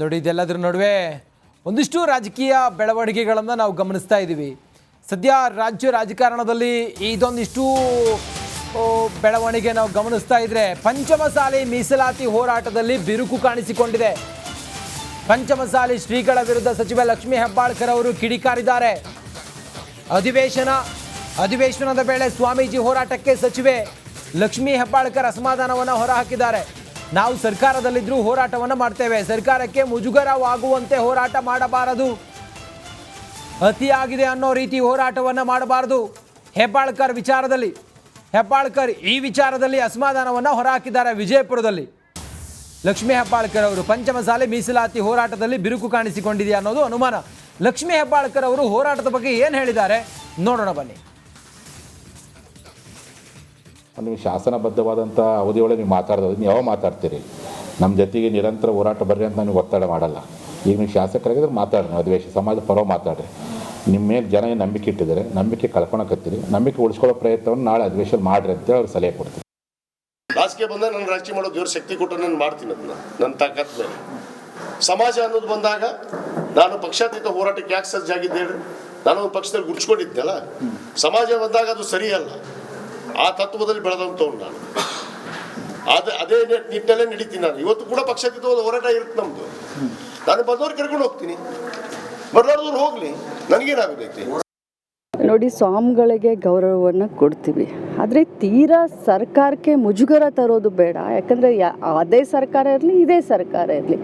ನೋಡಿ, ಇದೆಲ್ಲದರ ನಡುವೆ ಒಂದಿಷ್ಟು ರಾಜಕೀಯ ಬೆಳವಣಿಗೆಗಳನ್ನು ನಾವು ಗಮನಿಸ್ತಾ ಇದ್ದೀವಿ. ಸದ್ಯ ರಾಜ್ಯ ರಾಜಕಾರಣದಲ್ಲಿ ಇದೊಂದಿಷ್ಟು ಬೆಳವಣಿಗೆ ನಾವು ಗಮನಿಸ್ತಾ ಇದ್ರೆ ಪಂಚಮಸಾಲಿ ಮೀಸಲಾತಿ ಹೋರಾಟದಲ್ಲಿ ಬಿರುಕು ಕಾಣಿಸಿಕೊಂಡಿದೆ. ಪಂಚಮಸಾಲಿ ಶ್ರೀಗಳ ವಿರುದ್ಧ ಸಚಿವ ಲಕ್ಷ್ಮೀ ಹೆಬ್ಬಾಳ್ಕರ್ ಅವರು ಕಿಡಿಕಾರಿದ್ದಾರೆ. ಅಧಿವೇಶನ, ಅಧಿವೇಶನದ ವೇಳೆ ಸ್ವಾಮೀಜಿ ಹೋರಾಟಕ್ಕೆ ಸಚಿವೆ ಲಕ್ಷ್ಮೀ ಹೆಬ್ಬಾಳ್ಕರ್ ಅಸಮಾಧಾನವನ್ನು ಹೊರಹಾಕಿದ್ದಾರೆ. ನಾವು ಸರ್ಕಾರದಲ್ಲಿದ್ದರೂ ಹೋರಾಟವನ್ನು ಮಾಡ್ತೇವೆ. ಸರ್ಕಾರಕ್ಕೆ ಮುಜುಗರವಾಗುವಂತೆ ಹೋರಾಟ ಮಾಡಬಾರದು. ಅತಿಯಾಗಿದೆ ಅನ್ನೋ ರೀತಿ ಹೋರಾಟವನ್ನು ಮಾಡಬಾರದು. ಹೆಬ್ಬಾಳ್ಕರ್ ವಿಚಾರದಲ್ಲಿ, ಹೆಬ್ಬಾಳ್ಕರ್ ಈ ವಿಚಾರದಲ್ಲಿ ಅಸಮಾಧಾನವನ್ನು ಹೊರಹಾಕಿದ್ದಾರೆ ವಿಜಯಪುರದಲ್ಲಿ. ಲಕ್ಷ್ಮೀ ಹೆಬ್ಬಾಳ್ಕರ್ ಅವರು ಪಂಚಮಸಾಲೆ ಮೀಸಲಾತಿ ಹೋರಾಟದಲ್ಲಿ ಬಿರುಕು ಕಾಣಿಸಿಕೊಂಡಿದೆ ಅನ್ನೋದು ಅನುಮಾನ. ಲಕ್ಷ್ಮೀ ಹೆಬ್ಬಾಳ್ಕರ್ ಅವರು ಹೋರಾಟದ ಬಗ್ಗೆ ಏನು ಹೇಳಿದ್ದಾರೆ? ನೋಡೋಣ ಬನ್ನಿ. ನೀವು ಶಾಸನಬದ್ಧವಾದಂಥ ಅವಧಿಯೊಳಗೆ ನೀವು ಮಾತಾಡೋದು ನೀವು ಯಾವಾಗ ಮಾತಾಡ್ತೀರಿ? ನಮ್ಮ ಜೊತೆಗೆ ನಿರಂತರ ಹೋರಾಟ ಬರ್ರಿ ಅಂತ ನಾನು ಒತ್ತಡ ಮಾಡಲ್ಲ. ಈಗ ನೀವು ಶಾಸಕರಾಗಿದ್ರೆ ಮಾತಾಡ್ರಿ ನೀವು ಅಧಿವೇಶನ, ಸಮಾಜದ ಪರವ ಮಾತಾಡ್ರಿ. ನಿಮ್ಮ ಮೇಲೆ ಜನ ನಂಬಿಕೆ ಇಟ್ಟಿದ್ದಾರೆ, ನಂಬಿಕೆ ಕಳ್ಕೊಳಕತ್ತೀರಿ, ನಂಬಿಕೆ ಉಳಿಸ್ಕೊಳ್ಳೋ ಪ್ರಯತ್ನವನ್ನು ನಾಳೆ ಅಧಿವೇಶನ ಮಾಡ್ರಿ ಅಂತೇಳಿ ಅವ್ರು ಸಲಹೆ ಕೊಡ್ತೀವಿ ರಾಜಕೀಯ ಬಂದಾಗ ನಾನು ರಾಜಕೀಯ ಮಾಡೋ ದೇವ್ರ ಶಕ್ತಿ ಕೊಟ್ಟು ನಾನು ಮಾಡ್ತೀನಿ ಅದನ್ನ, ನನ್ನ ತಾಕತ್ ಮೇಲೆ. ಸಮಾಜ ಅನ್ನೋದು ಬಂದಾಗ ನಾನು ಪಕ್ಷಾತೀತ ಹೋರಾಟಕ್ಕೆ ಯಾಕೆ ಸಜ್ಜಾಗಿದ್ದೆ ನಾನು ಪಕ್ಷದಲ್ಲಿ ಗುರ್ಸ್ಕೊಂಡಿದ್ದೆಲ್ಲ ಸಮಾಜ ಬಂದಾಗ ಅದು ಸರಿಯಲ್ಲ. ಆ ತತ್ವದಲ್ಲಿ ಬೆಳೆದಂಥವ್ನು ನಾನು. ಅದೇ ಅದೇ ನಿಟ್- ನಿಟ್ಟಿನಲ್ಲೇ ನಡೀತೀನಿ ನಾನು. ಇವತ್ತು ಕೂಡ ಪಕ್ಷಾತೀತವಾದ ಹೋರಾಟ ಇರುತ್ತೆ ನಮ್ದು. ನಾನು ಬಂದವ್ರು ಕರ್ಕೊಂಡು ಹೋಗ್ತೀನಿ. ಬರ್ಲಾರ್ದವ್ರು ಹೋಗ್ಲಿ. ನನಗೇನಾಗಬೇಕು? ನೋಡಿ ಸ್ವಾಮಿಗಳಿಗೆ ಗೌರವವನ್ನು ಕೊಡ್ತೀವಿ. ಆದರೆ ತೀರಾ ಸರ್ಕಾರಕ್ಕೆ ಮುಜುಗರ ತರೋದು ಬೇಡ. ಯಾಕಂದರೆ ಅದೇ ಸರ್ಕಾರ ಇರಲಿ, ಇದೇ ಸರ್ಕಾರ ಇರಲಿ.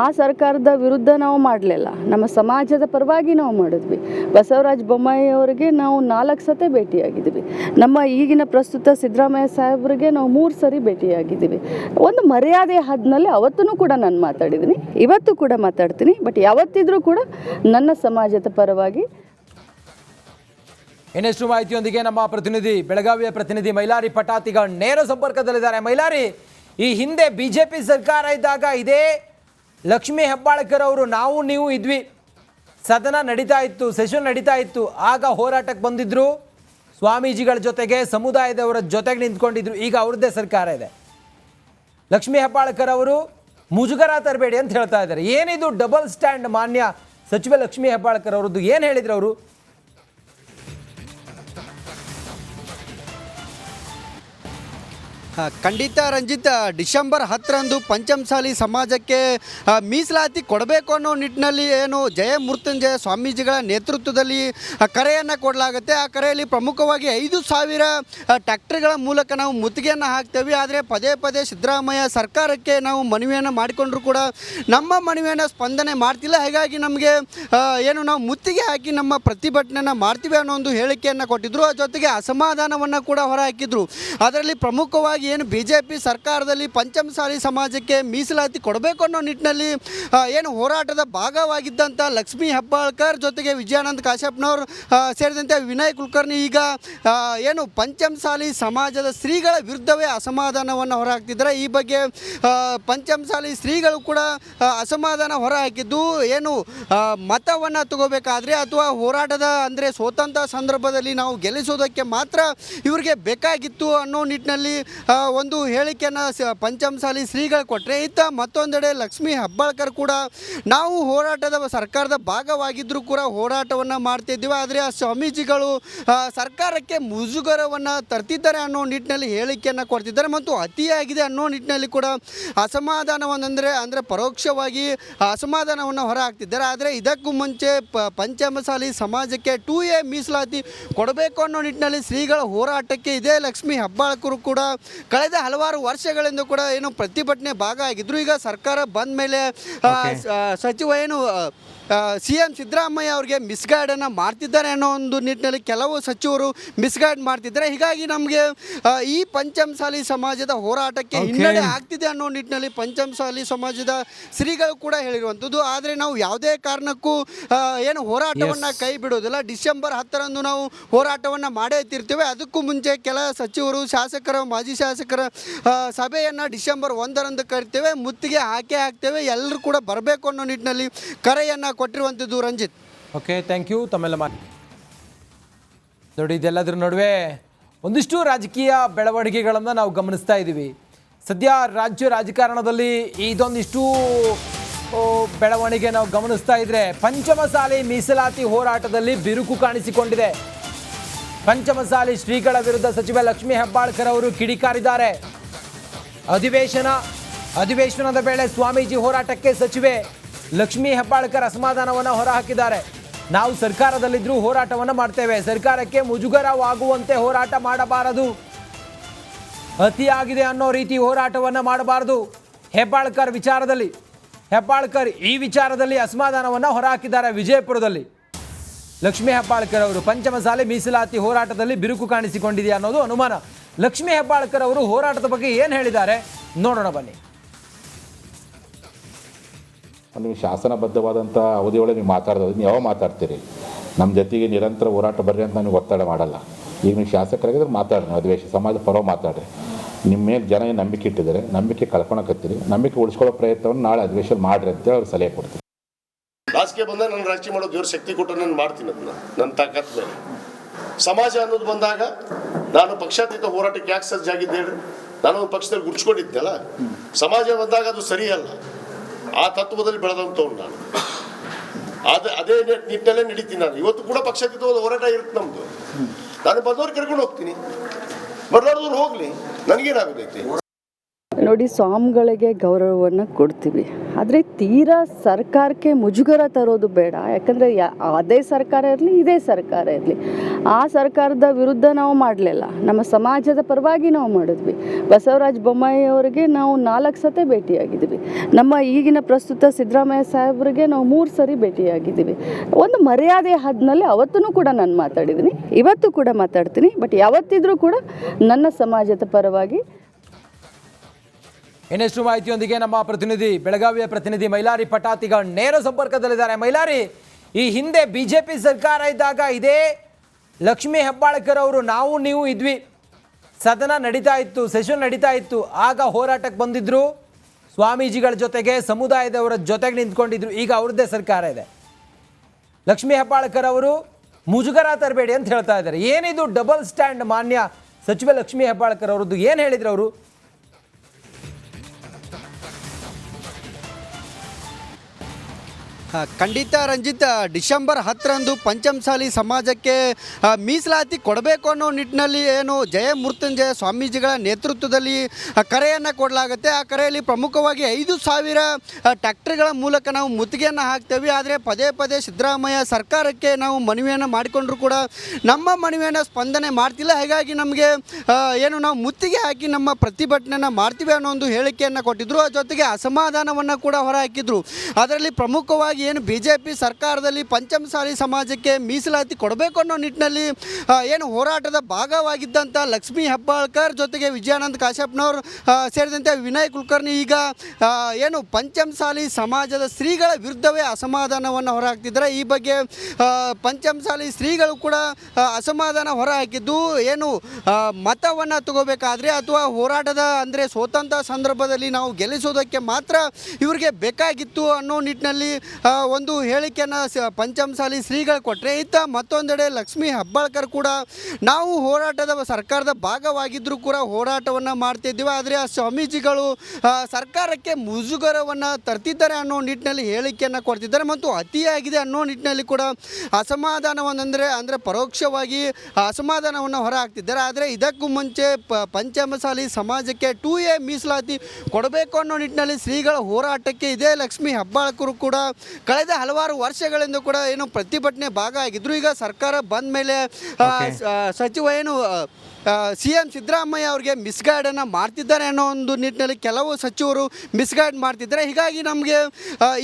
ಆ ಸರ್ಕಾರದ ವಿರುದ್ಧ ನಾವು ಮಾಡಲಿಲ್ಲ. ನಮ್ಮ ಸಮಾಜದ ಪರವಾಗಿ ನಾವು ಮಾಡಿದ್ವಿ. ಬಸವರಾಜ ಬೊಮ್ಮಾಯಿ ಅವರಿಗೆ ನಾವು ನಾಲ್ಕು ಸತೆ ಭೇಟಿಯಾಗಿದ್ದೀವಿ ನಮ್ಮ ಈಗಿನ ಪ್ರಸ್ತುತ ಸಿದ್ದರಾಮಯ್ಯ ಸಾಹೇಬರಿಗೆ ನಾವು ಮೂರು ಸರಿ ಭೇಟಿಯಾಗಿದ್ದೀವಿ ಒಂದು ಮರ್ಯಾದೆ ಹದ್ನಲ್ಲಿ ಅವತ್ತೂ ಕೂಡ ನಾನು ಮಾತಾಡಿದ್ದೀನಿ. ಇವತ್ತು ಕೂಡ ಮಾತಾಡ್ತೀನಿ. ಬಟ್ ಯಾವತ್ತಿದ್ರೂ ಕೂಡ ನನ್ನ ಸಮಾಜದ ಪರವಾಗಿ ಇನ್ನಷ್ಟು ಮಾಹಿತಿಯೊಂದಿಗೆ ನಮ್ಮ ಪ್ರತಿನಿಧಿ, ಬೆಳಗಾವಿಯ ಪ್ರತಿನಿಧಿ ಮೈಲಾರಿ ಪಟಾತಿಗ ನೇರ ಸಂಪರ್ಕದಲ್ಲಿದ್ದಾರೆ. ಮೈಲಾರಿ, ಈ ಹಿಂದೆ ಬಿಜೆಪಿ ಸರ್ಕಾರ ಇದ್ದಾಗ ಇದೇ ಲಕ್ಷ್ಮೀ ಹೆಬ್ಬಾಳ್ಕರ್ ಅವರು, ನಾವು, ನೀವು ಇದ್ವಿ. ಸದನ ನಡೀತಾ ಇತ್ತು, ಸೆಷನ್ ನಡೀತಾ ಇತ್ತು. ಆಗ ಹೋರಾಟಕ್ಕೆ ಬಂದಿದ್ರು. ಸ್ವಾಮೀಜಿಗಳ ಜೊತೆಗೆ, ಸಮುದಾಯದವರ ಜೊತೆಗೆ ನಿಂತ್ಕೊಂಡಿದ್ರು. ಈಗ ಅವ್ರದ್ದೇ ಸರ್ಕಾರ ಇದೆ. ಲಕ್ಷ್ಮೀ ಹೆಬ್ಬಾಳ್ಕರ್ ಅವರು, ಮುಜುಗರ ತರಬೇಡಿ ಅಂತ ಹೇಳ್ತಾ ಇದ್ದಾರೆ. ಏನಿದು ಡಬಲ್ ಸ್ಟ್ಯಾಂಡ್ ಮಾನ್ಯ ಸಚಿವ ಲಕ್ಷ್ಮೀ ಹೆಬ್ಬಾಳ್ಕರ್ ಅವರದ್ದು? ಏನು ಹೇಳಿದ್ರು ಅವರು? ಖಂಡಿತ ರಂಜಿತ್ ಡಿಸೆಂಬರ್ ಹತ್ತರಂದು ಪಂಚಮಸಾಲಿ ಸಮಾಜಕ್ಕೆ ಮೀಸಲಾತಿ ಕೊಡಬೇಕು ಅನ್ನೋ ನಿಟ್ಟಿನಲ್ಲಿ ಏನು ಜಯ ಮೃತ್ಯುಂಜಯ ಸ್ವಾಮೀಜಿಗಳ ನೇತೃತ್ವದಲ್ಲಿ ಕರೆಯನ್ನು ಕೊಡಲಾಗುತ್ತೆ. ಆ ಕರೆಯಲ್ಲಿ ಪ್ರಮುಖವಾಗಿ ಐದು ಸಾವಿರ ಟ್ಯಾಕ್ಟ್ರಿಗಳ ಮೂಲಕ ನಾವು ಮುತ್ತಿಗೆಯನ್ನು ಹಾಕ್ತೇವೆ. ಆದರೆ ಪದೇ ಪದೇ ಸಿದ್ದರಾಮಯ್ಯ ಸರ್ಕಾರಕ್ಕೆ ನಾವು ಮನವಿಯನ್ನು ಮಾಡಿಕೊಂಡ್ರು ಕೂಡ ನಮ್ಮ ಮನವಿಯನ್ನು ಸ್ಪಂದನೆ ಮಾಡ್ತಿಲ್ಲ. ಹಾಗಾಗಿ ನಮಗೆ ಏನು ನಾವು ಮುತ್ತಿಗೆ ಹಾಕಿ ನಮ್ಮ ಪ್ರತಿಭಟನೆಯನ್ನು ಮಾಡ್ತೀವಿ ಅನ್ನೋ ಒಂದು ಹೇಳಿಕೆಯನ್ನು ಕೊಟ್ಟಿದ್ರು. ಆ ಜೊತೆಗೆ ಅಸಮಾಧಾನವನ್ನು ಕೂಡ ಹೊರಹಾಕಿದ್ರು. ಅದರಲ್ಲಿ ಪ್ರಮುಖವಾಗಿ ಏನು ಬಿ ಜೆ ಪಿ ಸರ್ಕಾರದಲ್ಲಿ ಪಂಚಮಸಾಲಿ ಸಮಾಜಕ್ಕೆ ಮೀಸಲಾತಿ ಕೊಡಬೇಕು ಅನ್ನೋ ನಿಟ್ಟಿನಲ್ಲಿ ಏನು ಹೋರಾಟದ ಭಾಗವಾಗಿದ್ದಂಥ ಲಕ್ಷ್ಮೀ ಹೆಬ್ಬಾಳ್ಕರ್ ಜೊತೆಗೆ ವಿಜಯಾನಂದ ಕಾಶ್ಯಪ್ನವ್ರು ಸೇರಿದಂತೆ ವಿನಯ್ ಕುಲಕರ್ಣಿ ಈಗ ಏನು ಪಂಚಮಸಾಲಿ ಸಮಾಜದ ಶ್ರೀಗಳ ವಿರುದ್ಧವೇ ಅಸಮಾಧಾನವನ್ನು ಹೊರಹಾಕ್ತಿದ್ದಾರೆ. ಈ ಬಗ್ಗೆ ಪಂಚಮಸಾಲಿ ಶ್ರೀಗಳು ಕೂಡ ಅಸಮಾಧಾನ ಹೊರಹಾಕಿದ್ದು ಏನು ಮತವನ್ನು ತಗೋಬೇಕಾದ್ರೆ ಅಥವಾ ಹೋರಾಟದ ಅಂದರೆ ಸ್ವತಂತ್ರ ಸಂದರ್ಭದಲ್ಲಿ ನಾವು ಗೆಲ್ಲಿಸೋದಕ್ಕೆ ಮಾತ್ರ ಇವರಿಗೆ ಬೇಕಾಗಿತ್ತು ಅನ್ನೋ ನಿಟ್ಟಿನಲ್ಲಿ ಒಂದು ಹೇಳಿಕೆಯನ್ನು ಸ- ಪಂಚಮಸಾಲಿ ಶ್ರೀಗಳು ಕೊಟ್ಟರೆ ಇತ್ತ ಮತ್ತೊಂದೆಡೆ ಲಕ್ಷ್ಮೀ ಹೆಬ್ಬಾಳ್ಕರ್ ಕೂಡ ನಾವು ಹೋರಾಟದ ಸರ್ಕಾರದ ಭಾಗವಾಗಿದ್ದರೂ ಕೂಡ ಹೋರಾಟವನ್ನು ಮಾಡ್ತಿದ್ದೀವಿ. ಆದರೆ ಆ ಸ್ವಾಮೀಜಿಗಳು ಸರ್ಕಾರಕ್ಕೆ ಮುಜುಗರವನ್ನು ತರ್ತಿದ್ದಾರೆ ಅನ್ನೋ ನಿಟ್ಟಿನಲ್ಲಿ ಹೇಳಿಕೆಯನ್ನು ಕೊಡ್ತಿದ್ದಾರೆ. ಮತ್ತು ಅತಿಯಾಗಿದೆ ಅನ್ನೋ ನಿಟ್ಟಿನಲ್ಲಿ ಕೂಡ ಅಸಮಾಧಾನವನ್ನೆಂದರೆ, ಅಂದರೆ ಪರೋಕ್ಷವಾಗಿ ಅಸಮಾಧಾನವನ್ನು ಹೊರ ಹಾಕ್ತಿದ್ದಾರೆ ಆದರೆ ಇದಕ್ಕೂ ಮುಂಚೆ ಪ, ಪಂಚಮಸಾಲಿ ಸಮಾಜಕ್ಕೆ ಟೂ ಎ ಮೀಸಲಾತಿ ಕೊಡಬೇಕು ಅನ್ನೋ ನಿಟ್ಟಿನಲ್ಲಿ ಶ್ರೀಗಳ ಹೋರಾಟಕ್ಕೆ ಇದೇ ಲಕ್ಷ್ಮೀ ಹೆಬ್ಬಾಳ್ಕರು ಕೂಡ ಕಳೆದ ಹಲವಾರು ವರ್ಷಗಳಿಂದ ಕೂಡ ಏನು ಪ್ರತಿಭಟನೆ ಭಾಗ ಆಗಿದ್ರು. ಈಗ ಸರ್ಕಾರ ಬಂದ ಮೇಲೆ ಸಚಿವ ಏನು ಸಿ ಎಂ ಸಿದ್ದರಾಮಯ್ಯ ಅವರಿಗೆ ಮಿಸ್ಗೈಡನ್ನು ಮಾಡ್ತಿದ್ದಾರೆ ಅನ್ನೋ ಒಂದು ನಿಟ್ಟಿನಲ್ಲಿ ಕೆಲವು ಸಚಿವರು ಮಿಸ್ಗೈಡ್ ಮಾಡ್ತಿದ್ದಾರೆ. ಹೀಗಾಗಿ ನಮಗೆ ಈ ಪಂಚಮಸಾಲಿ ಸಮಾಜದ ಹೋರಾಟಕ್ಕೆ. ಹಿನ್ನಡೆ ಆಗ್ತಿದೆ ಅನ್ನೋ ನಿಟ್ಟಿನಲ್ಲಿ ಪಂಚಮಸಾಲಿ ಸಮಾಜದ ಶ್ರೀಗಳು ಕೂಡ ಹೇಳಿರುವಂಥದ್ದು. ಆದರೆ ನಾವು ಯಾವುದೇ ಕಾರಣಕ್ಕೂ ಏನು ಹೋರಾಟವನ್ನು ಕೈ ಬಿಡೋದಿಲ್ಲ. ಡಿಸೆಂಬರ್ ಹತ್ತರಂದು ನಾವು ಹೋರಾಟವನ್ನು ಮಾಡೇ ತಿರ್ತೇವೆ ಅದಕ್ಕೂ ಮುಂಚೆ ಕೆಲ ಸಚಿವರು ಶಾಸಕರ ಮಾಜಿ ಶಾಸಕರ ಸಭೆಯನ್ನು ಡಿಸೆಂಬರ್ ಒಂದರಂದು ಕರಿತೇವೆ. ಮುತ್ತಿಗೆ ಹಾಕೇ ಹಾಕ್ತೇವೆ. ಎಲ್ಲರೂ ಕೂಡ ಬರಬೇಕು ಅನ್ನೋ ನಿಟ್ಟಿನಲ್ಲಿ ಕರೆಯನ್ನು ಕೊಟ್ಟಿರುವಂಥದ್ದು ರಂಜಿತ್. ಓಕೆ ಥ್ಯಾಂಕ್ ಯು ತಮ್ಮೆಲ್ಲ ನೋಡಿ, ಇದೆಲ್ಲದರ ನಡುವೆ ಒಂದಿಷ್ಟು ರಾಜಕೀಯ ಬೆಳವಣಿಗೆಗಳನ್ನು ನಾವು ಗಮನಿಸ್ತಾ ಇದ್ದೀವಿ. ಸದ್ಯ ರಾಜ್ಯ ರಾಜಕಾರಣದಲ್ಲಿ ಇದೊಂದಿಷ್ಟು ಬೆಳವಣಿಗೆ ನಾವು ಗಮನಿಸ್ತಾ ಇದ್ರೆ ಪಂಚಮಸಾಲಿ ಮೀಸಲಾತಿ ಹೋರಾಟದಲ್ಲಿ ಬಿರುಕು ಕಾಣಿಸಿಕೊಂಡಿದೆ. ಪಂಚಮಸಾಲಿ ಶ್ರೀಗಳ ವಿರುದ್ಧ ಸಚಿವ ಲಕ್ಷ್ಮೀ ಹೆಬ್ಬಾಳ್ಕರ್ ಅವರು ಕಿಡಿಕಾರಿದ್ದಾರೆ. ಅಧಿವೇಶನ, ಅಧಿವೇಶನದ ವೇಳೆ ಸ್ವಾಮೀಜಿ ಹೋರಾಟಕ್ಕೆ ಸಚಿವೆ ಲಕ್ಷ್ಮೀ ಹೆಬ್ಬಾಳ್ಕರ್ ಅಸಮಾಧಾನವನ್ನು ಹೊರಹಾಕಿದ್ದಾರೆ. ನಾವು ಸರ್ಕಾರದಲ್ಲಿದ್ದರೂ ಹೋರಾಟವನ್ನು ಮಾಡ್ತೇವೆ. ಸರ್ಕಾರಕ್ಕೆ ಮುಜುಗರವಾಗುವಂತೆ ಹೋರಾಟ ಮಾಡಬಾರದು. ಅತಿಯಾಗಿದೆ ಅನ್ನೋ ರೀತಿ ಹೋರಾಟವನ್ನು ಮಾಡಬಾರದು. ಹೆಬ್ಬಾಳ್ಕರ್ ವಿಚಾರದಲ್ಲಿ, ಹೆಬ್ಬಾಳ್ಕರ್ ಈ ವಿಚಾರದಲ್ಲಿ ಅಸಮಾಧಾನವನ್ನು ಹೊರಹಾಕಿದ್ದಾರೆ ವಿಜಯಪುರದಲ್ಲಿ. ಲಕ್ಷ್ಮೀ ಹೆಬ್ಬಾಳ್ಕರ್ ಅವರು ಪಂಚಮಸಾಲೆ ಮೀಸಲಾತಿ ಹೋರಾಟದಲ್ಲಿ ಬಿರುಕು ಕಾಣಿಸಿಕೊಂಡಿದೆ ಅನ್ನೋದು ಅನುಮಾನ. ಲಕ್ಷ್ಮೀ ಹೆಬ್ಬಾಳ್ಕರ್ ಅವರು ಹೋರಾಟದ ಬಗ್ಗೆ ಏನು ಹೇಳಿದ್ದಾರೆ? ನೋಡೋಣ ಬನ್ನಿ. ನೀವು ಶಾಸನಬದ್ಧವಾದಂಥ ಅವಧಿಯೊಳಗೆ ನೀವು ಮಾತಾಡೋದು ನೀವು ಯಾವ ಮಾತಾಡ್ತೀರಿ? ನಮ್ಮ ಜೊತೆಗೆ ನಿರಂತರ ಹೋರಾಟ ಬರ್ರಿ ಅಂತ ನನಗೆ ಒತ್ತಡ ಮಾಡಲ್ಲ. ಈಗ ನೀವು ಶಾಸಕರಾಗಿದ್ರೆ ಮಾತಾಡ್ರಿ, ಅಧಿವೇಶ, ಸಮಾಜ ಪರವ ಮಾತಾಡ್ರಿ. ನಿಮ್ಮ ಮೇಲೆ ಜನ ಏನು ನಂಬಿಕೆ ಇಟ್ಟಿದ್ದಾರೆ, ನಂಬಿಕೆ ಕಳ್ಕೊಳಕತ್ತೀರಿ ನಂಬಿಕೆ ಉಳಿಸ್ಕೊಳ್ಳೋ ಪ್ರಯತ್ನವನ್ನು ನಾಳೆ ಅಧಿವೇಶನ ಮಾಡ್ರಿ ಅಂತೇಳಿ ಅವ್ರು ಸಲಹೆ ಕೊಡ್ತೀನಿ. ರಾಜಕೀಯ ಬಂದ ನಾನು ರಾಜಕೀಯ ಮಾಡೋ ದೇವ್ರ ಶಕ್ತಿ ಕೊಟ್ಟು ನಾನು ಮಾಡ್ತೀನಿ ಅದನ್ನ, ನನ್ನ ತಾಕತ್ ಮೇಲೆ ಸಮಾಜ ಅನ್ನೋದು ಬಂದಾಗ ನಾನು ಪಕ್ಷಾತೀತ ಹೋರಾಟಕ್ಕೆ ಯಾಕೆ ಸಜ್ಜಾಗಿದ್ದೆ ಹೇಳಿ? ನಾನು ಪಕ್ಷದಲ್ಲಿ ಅಲ್ಲ ಸಮಾಜ ಬಂದಾಗ ಅದು ಸರಿಯಲ್ಲ. ಆ ತತ್ವದಲ್ಲಿ ಬೆಳೆದಂಥವ್ರು ನಾನು. ಅದೇ ಅದೇ ನಿಟ್ಟಿನಲ್ಲೇ ನಡೀತೀನಿ ನಾನು. ಇವತ್ತು ಕೂಡ ಪಕ್ಷಾತೀತವಾದ ಹೋರಾಟ ಇರುತ್ತೆ ನಮ್ದು. ನಾನು ಬಂದವ್ರು ಕರ್ಕೊಂಡು ಹೋಗ್ತೀನಿ. ಬರ್ಲಾರ್ದವ್ರು ಹೋಗ್ಲಿ. ನನಗೇನಾಗಬೇಕು? ನೋಡಿ, ಸ್ವಾಮಿಗಳಿಗೆ ಗೌರವವನ್ನು ಕೊಡ್ತೀವಿ. ಆದರೆ ತೀರಾ ಸರ್ಕಾರಕ್ಕೆ ಮುಜುಗರ ತರೋದು ಬೇಡ. ಯಾಕಂದರೆ ಅದೇ ಸರ್ಕಾರ ಇರಲಿ, ಇದೇ ಸರ್ಕಾರ ಇರಲಿ. ಆ ಸರ್ಕಾರದ ವಿರುದ್ಧ ನಾವು ಮಾಡಲಿಲ್ಲ. ನಮ್ಮ ಸಮಾಜದ ಪರವಾಗಿ ನಾವು ಮಾಡಿದ್ವಿ. ಬಸವರಾಜ ಬೊಮ್ಮಾಯಿ ಅವರಿಗೆ ನಾವು ನಾಲ್ಕು ಸತೆ ಭೇಟಿಯಾಗಿದ್ದೀವಿ ನಮ್ಮ ಈಗಿನ ಪ್ರಸ್ತುತ ಸಿದ್ದರಾಮಯ್ಯ ಸಾಹೇಬ್ರಿಗೆ ನಾವು ಮೂರು ಸರಿ ಭೇಟಿಯಾಗಿದ್ದೀವಿ ಒಂದು ಮರ್ಯಾದೆ ಹದ್ನಲ್ಲಿ ಅವತ್ತೂ ಕೂಡ ನಾನು ಮಾತಾಡಿದ್ದೀನಿ. ಇವತ್ತು ಕೂಡ ಮಾತಾಡ್ತೀನಿ. ಬಟ್ ಯಾವತ್ತಿದ್ರೂ ಕೂಡ ನನ್ನ ಸಮಾಜದ ಪರವಾಗಿ ಇನ್ನಷ್ಟು ಮಾಹಿತಿಯೊಂದಿಗೆ ನಮ್ಮ ಪ್ರತಿನಿಧಿ, ಬೆಳಗಾವಿಯ ಪ್ರತಿನಿಧಿ ಮೈಲಾರಿ ಪಟಾತಿಗ ನೇರ ಸಂಪರ್ಕದಲ್ಲಿದ್ದಾರೆ. ಮೈಲಾರಿ, ಈ ಹಿಂದೆ ಬಿಜೆಪಿ ಸರ್ಕಾರ ಇದ್ದಾಗ ಇದೇ ಲಕ್ಷ್ಮೀ ಹೆಬ್ಬಾಳ್ಕರ್ ಅವರು, ನಾವು, ನೀವು ಇದ್ವಿ. ಸದನ ನಡೀತಾ ಇತ್ತು, ಸೆಷನ್ ನಡೀತಾ ಇತ್ತು. ಆಗ ಹೋರಾಟಕ್ಕೆ ಬಂದಿದ್ರು. ಸ್ವಾಮೀಜಿಗಳ ಜೊತೆಗೆ, ಸಮುದಾಯದವರ ಜೊತೆಗೆ ನಿಂತ್ಕೊಂಡಿದ್ರು. ಈಗ ಅವ್ರದ್ದೇ ಸರ್ಕಾರ ಇದೆ. ಲಕ್ಷ್ಮೀ ಹೆಬ್ಬಾಳ್ಕರ್ ಅವರು, ಮುಜುಗರ ತರಬೇಡಿ ಅಂತ ಹೇಳ್ತಾ ಇದ್ದಾರೆ. ಏನಿದು ಡಬಲ್ ಸ್ಟ್ಯಾಂಡ್ ಮಾನ್ಯ ಸಚಿವ ಲಕ್ಷ್ಮೀ ಹೆಬ್ಬಾಳ್ಕರ್ ಅವರದ್ದು? ಏನು ಹೇಳಿದ್ರು ಅವರು? ಖಂಡಿತ ರಂಜಿತ್ ಡಿಸೆಂಬರ್ ಹತ್ತರಂದು ಪಂಚಮಸಾಲಿ ಸಮಾಜಕ್ಕೆ ಮೀಸಲಾತಿ ಕೊಡಬೇಕು ಅನ್ನೋ ನಿಟ್ಟಿನಲ್ಲಿ ಏನು ಜಯ ಮೃತ್ಯುಂಜಯ ಸ್ವಾಮೀಜಿಗಳ ನೇತೃತ್ವದಲ್ಲಿ ಕರೆಯನ್ನು ಕೊಡಲಾಗುತ್ತೆ. ಆ ಕರೆಯಲ್ಲಿ ಪ್ರಮುಖವಾಗಿ ಐದು ಸಾವಿರ ಟ್ಯಾಕ್ಟ್ರಿಗಳ ಮೂಲಕ ನಾವು ಮುತ್ತಿಗೆಯನ್ನು ಹಾಕ್ತೇವೆ. ಆದರೆ ಪದೇ ಪದೇ ಸಿದ್ದರಾಮಯ್ಯ ಸರ್ಕಾರಕ್ಕೆ ನಾವು ಮನವಿಯನ್ನು ಮಾಡಿಕೊಂಡ್ರು ಕೂಡ ನಮ್ಮ ಮನವಿಯನ್ನು ಸ್ಪಂದನೆ ಮಾಡ್ತಿಲ್ಲ. ಹಾಗಾಗಿ ನಮಗೆ ಏನು ನಾವು ಮುತ್ತಿಗೆ ಹಾಕಿ ನಮ್ಮ ಪ್ರತಿಭಟನೆಯನ್ನು ಮಾಡ್ತೀವಿ ಅನ್ನೋ ಒಂದು ಹೇಳಿಕೆಯನ್ನು ಕೊಟ್ಟಿದ್ದರು ಜೊತೆಗೆ ಅಸಮಾಧಾನವನ್ನು ಕೂಡ ಹೊರಹಾಕಿದ್ರು. ಅದರಲ್ಲಿ ಪ್ರಮುಖವಾಗಿ ಏನು ಬಿ ಜೆ ಪಿ ಸರ್ಕಾರದಲ್ಲಿ ಪಂಚಮಸಾಲಿ ಸಮಾಜಕ್ಕೆ ಮೀಸಲಾತಿ ಕೊಡಬೇಕು ಅನ್ನೋ ನಿಟ್ಟಿನಲ್ಲಿ ಏನು ಹೋರಾಟದ ಭಾಗವಾಗಿದ್ದಂಥ ಲಕ್ಷ್ಮೀ ಹೆಬ್ಬಾಳ್ಕರ್ ಜೊತೆಗೆ ವಿಜಯಾನಂದ ಕಾಶ್ಯಪ್ನವ್ರು ಸೇರಿದಂತೆ ವಿನಯ್ ಕುಲಕರ್ಣಿ ಈಗ ಏನು ಪಂಚಮಸಾಲಿ ಸಮಾಜದ ಶ್ರೀಗಳ ವಿರುದ್ಧವೇ ಅಸಮಾಧಾನವನ್ನು ಹೊರಹಾಕ್ತಿದ್ದಾರೆ. ಈ ಬಗ್ಗೆ ಪಂಚಮಸಾಲಿ ಶ್ರೀಗಳು ಕೂಡ ಅಸಮಾಧಾನ ಹೊರಹಾಕಿದ್ದು ಏನು ಮತವನ್ನು ತಗೋಬೇಕಾದ್ರೆ ಅಥವಾ ಹೋರಾಟದ ಅಂದರೆ ಸ್ವತಂತ್ರ ಸಂದರ್ಭದಲ್ಲಿ ನಾವು ಗೆಲ್ಲಿಸೋದಕ್ಕೆ ಮಾತ್ರ ಇವರಿಗೆ ಬೇಕಾಗಿತ್ತು ಅನ್ನೋ ನಿಟ್ಟಿನಲ್ಲಿ ಒಂದು ಹೇಳಿಕೆಯನ್ನು ಪಂಚಮಸಾಲಿ ಶ್ರೀಗಳು ಕೊಟ್ಟರೆ ಇತ್ತ ಮತ್ತೊಂದೆಡೆ ಲಕ್ಷ್ಮೀ ಹೆಬ್ಬಾಳ್ಕರ್ ಕೂಡ ನಾವು ಹೋರಾಟದ ಸರ್ಕಾರದ ಭಾಗವಾಗಿದ್ದರೂ ಕೂಡ ಹೋರಾಟವನ್ನು ಮಾಡ್ತಿದ್ದೀವಿ. ಆದರೆ ಆ ಸ್ವಾಮೀಜಿಗಳು ಸರ್ಕಾರಕ್ಕೆ ಮುಜುಗರವನ್ನು ತರ್ತಿದ್ದಾರೆ ಅನ್ನೋ ನಿಟ್ಟಿನಲ್ಲಿ ಹೇಳಿಕೆಯನ್ನು ಕೊಡ್ತಿದ್ದಾರೆ. ಮತ್ತು ಅತಿಯಾಗಿದೆ ಅನ್ನೋ ನಿಟ್ಟಿನಲ್ಲಿ ಕೂಡ ಅಸಮಾಧಾನವನ್ನು ಅಂದರೆ ಪರೋಕ್ಷವಾಗಿ ಅಸಮಾಧಾನವನ್ನು ಹೊರ ಹಾಕ್ತಿದ್ದಾರೆ ಆದರೆ ಇದಕ್ಕೂ ಮುಂಚೆ ಪ, ಪಂಚಮಸಾಲಿ ಸಮಾಜಕ್ಕೆ ಟೂ ಎ ಮೀಸಲಾತಿ ಕೊಡಬೇಕು ಅನ್ನೋ ನಿಟ್ಟಿನಲ್ಲಿ ಶ್ರೀಗಳ ಹೋರಾಟಕ್ಕೆ ಇದೇ ಲಕ್ಷ್ಮೀ ಹೆಬ್ಬಾಳ್ಕರು ಕೂಡ ಕಳೆದ ಹಲವಾರು ವರ್ಷಗಳಿಂದ ಕೂಡ ಏನು ಪ್ರತಿಭಟನೆ ಭಾಗ ಆಗಿದ್ರು. ಈಗ ಸರ್ಕಾರ ಬಂದ ಮೇಲೆ ಸಚಿವ ಏನು ಸಿ ಎಂ ಸಿದ್ದರಾಮಯ್ಯ ಅವರಿಗೆ ಮಿಸ್ಗೈಡನ್ನು ಮಾಡ್ತಿದ್ದಾರೆ ಅನ್ನೋ ಒಂದು ನಿಟ್ಟಿನಲ್ಲಿ ಕೆಲವು ಸಚಿವರು ಮಿಸ್ಗೈಡ್ ಮಾಡ್ತಿದ್ದಾರೆ. ಹೀಗಾಗಿ ನಮಗೆ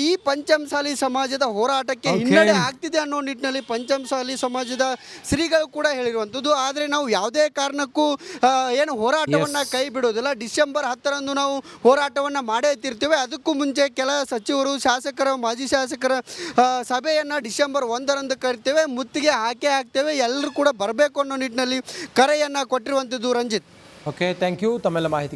ಈ ಪಂಚಮಸಾಲಿ ಸಮಾಜದ ಹೋರಾಟಕ್ಕೆ ಹಿನ್ನಡೆ ಆಗ್ತಿದೆ ಅನ್ನೋ ನಿಟ್ಟಿನಲ್ಲಿ ಪಂಚಮಸಾಲಿ ಸಮಾಜದ ಶ್ರೀಗಳು ಕೂಡ ಹೇಳಿರುವಂಥದ್ದು. ಆದರೆ ನಾವು ಯಾವುದೇ ಕಾರಣಕ್ಕೂ ಏನು ಹೋರಾಟವನ್ನು ಕೈ ಬಿಡೋದಿಲ್ಲ. ಡಿಸೆಂಬರ್ ಹತ್ತರಂದು ನಾವು ಹೋರಾಟವನ್ನು ಮಾಡೇ ತಿರ್ತೇವೆ ಅದಕ್ಕೂ ಮುಂಚೆ ಕೆಲ ಸಚಿವರು ಶಾಸಕರ ಮಾಜಿ ಶಾಸಕರ ಸಭೆಯನ್ನು ಡಿಸೆಂಬರ್ ಒಂದರಂದು ಕರಿತೇವೆ ಮುತ್ತಿಗೆ ಹಾಕೇ ಹಾಕ್ತೇವೆ. ಎಲ್ಲರೂ ಕೂಡ ಬರಬೇಕು ಅನ್ನೋ ನಿಟ್ಟಿನಲ್ಲಿ ಕರೆಯನ್ನು ಕೊಟ್ಟಿರುವಂಥದ್ದು ರಂಜಿತ್. ಓಕೆ ಥ್ಯಾಂಕ್ ಯು ತಮ್ಮೆಲ್ಲ ಮಾಹಿತಿಗೆ